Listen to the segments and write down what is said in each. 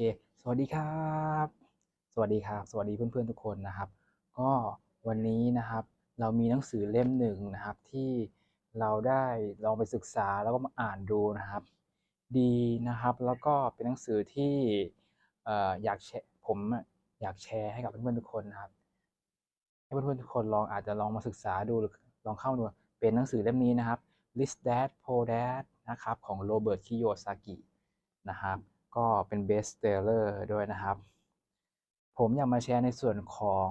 เค สวัสดีครับ สวัสดีครับ สวัสดีเพื่อนๆทุกคนนะครับ ก็วันนี้นะครับ เรามีหนังสือเล่มหนึ่งนะครับ ที่เราได้ลองไปศึกษาแล้วก็มาอ่านดูนะครับ ดีนะครับ แล้วก็เป็นหนังสือที่อยากแชร์ผมอะอยากแชร์ให้กับเพื่อนๆทุกคนนะครับ ให้เพื่อนๆทุกคนลองอาจจะลองมาศึกษาดูหรือลองเข้าดูเป็นหนังสือเล่มนี้นะครับ Rich Dad Poor Dad นะครับของโรเบิร์ตคิโยซากินะครับ ก็เป็นเบสเซลเลอร์ด้วยนะครับ ผมอยากมาแชร์ในส่วนของ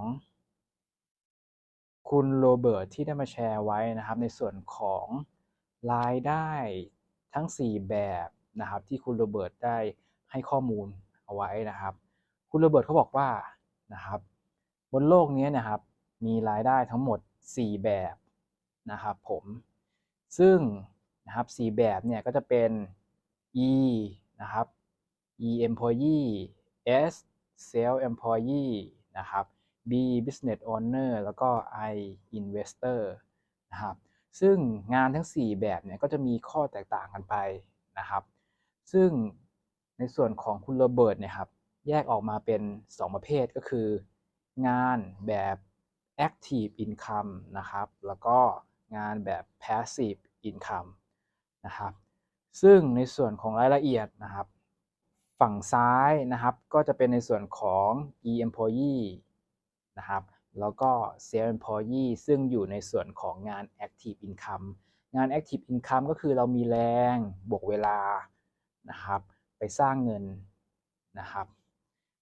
คุณโรเบิร์ตที่ได้มาแชร์ไว้นะครับ ในส่วนของรายได้ทั้ง 4 แบบนะครับ ที่คุณโรเบิร์ตได้ให้ข้อมูลเอาไว้นะครับ คุณโรเบิร์ตเขาบอกว่านะครับ บนโลกนี้นะครับ มีรายได้ทั้งหมด 4 แบบนะครับ ผม ซึ่งนะครับ4แบบเนี่ยก็จะเป็น E นะครับ E employee S self employee นะครับ B business owner แล้วก็ I investor นะครับ ซึ่งงานทั้ง 4 แบบเนี่ยก็จะมีข้อแตกต่างกันไปนะครับ ซึ่งในส่วนของคุณโรเบิร์ตเนี่ยครับ แยกออกมาเป็น 2 ประเภทก็คือ งานแบบ active income นะครับ แล้วก็งานแบบ passive income นะครับ ซึ่งในส่วนของรายละเอียดนะครับ ฝั่งซ้ายนะครับ ก็จะเป็นในส่วนของ e employee นะครับ แล้วก็ self employee ซึ่งอยู่ในส่วนของงาน active income งาน active income ก็คือเรามีแรงบวกเวลานะครับ ไปสร้างเงินนะครับ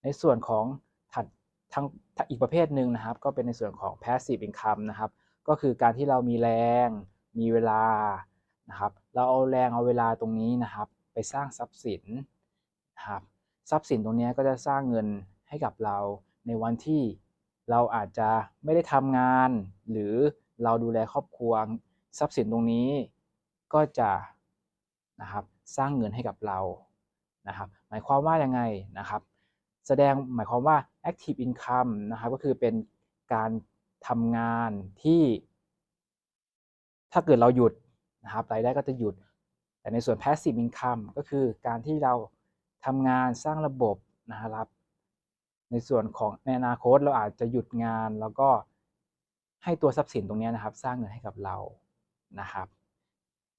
ในส่วนของถัดทั้งอีกประเภทหนึ่งนะครับ ก็เป็นในส่วนของ passive income นะครับ ก็คือการที่เรามีแรงมีเวลานะครับ เราเอาแรงเอาเวลาตรงนี้นะครับ ไปสร้างทรัพย์สิน นะครับ ทรัพย์สินตรงนี้ก็จะสร้างเงินให้กับเราในวันที่เราอาจจะไม่ได้ทำงาน หรือเราดูแลครอบครัวทรัพย์สินตรงนี้ก็จะนะครับสร้างเงินให้กับเรานะครับหมายความว่ายังไงนะครับ แสดงหมายความว่า active income นะครับก็คือเป็นการทำงานที่ ถ้าเกิดเราหยุดนะครับรายได้ก็จะหยุด แต่ในส่วน passive income ก็คือการที่เรา ทำงานสร้างระบบนะครับ ในส่วนของในอนาคตเราอาจจะหยุดงานแล้วก็ให้ตัวทรัพย์สินตรงนี้นะครับ สร้างเงินให้กับเรานะครับ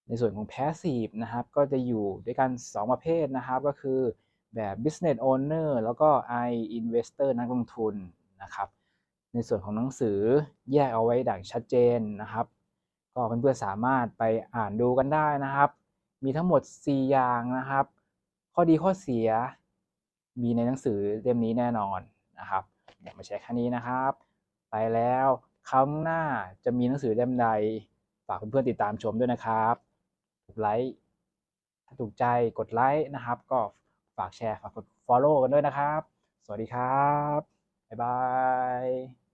ในส่วนของ passive นะครับ ก็จะอยู่ด้วยกัน 2 ประเภทนะครับ ก็คือแบบ business owner แล้วก็ I investor นักลงทุนนะครับ ในส่วนของหนังสือแยกเอาไว้ดังชัดเจนนะครับ ก็เพื่อนๆสามารถไปอ่านดูกันได้นะครับ มีทั้งหมด 4 อย่างนะครับ ข้อดีข้อเสียมีในหนังสือเล่มนี้แน่นอนนะครับอยามาแชร์แค่นี้นะครับ ไปแล้วครั้งหน้าจะมีหนังสือเล่มใดฝากเพื่อนๆติดตามชมด้วยนะครับกดไลค์ถ้าถูกใจกดไลค์นะครับ ก็ฝากแชร์ฝากกด follow กันด้วยนะครับ สวัสดีครับ บ๊ายบาย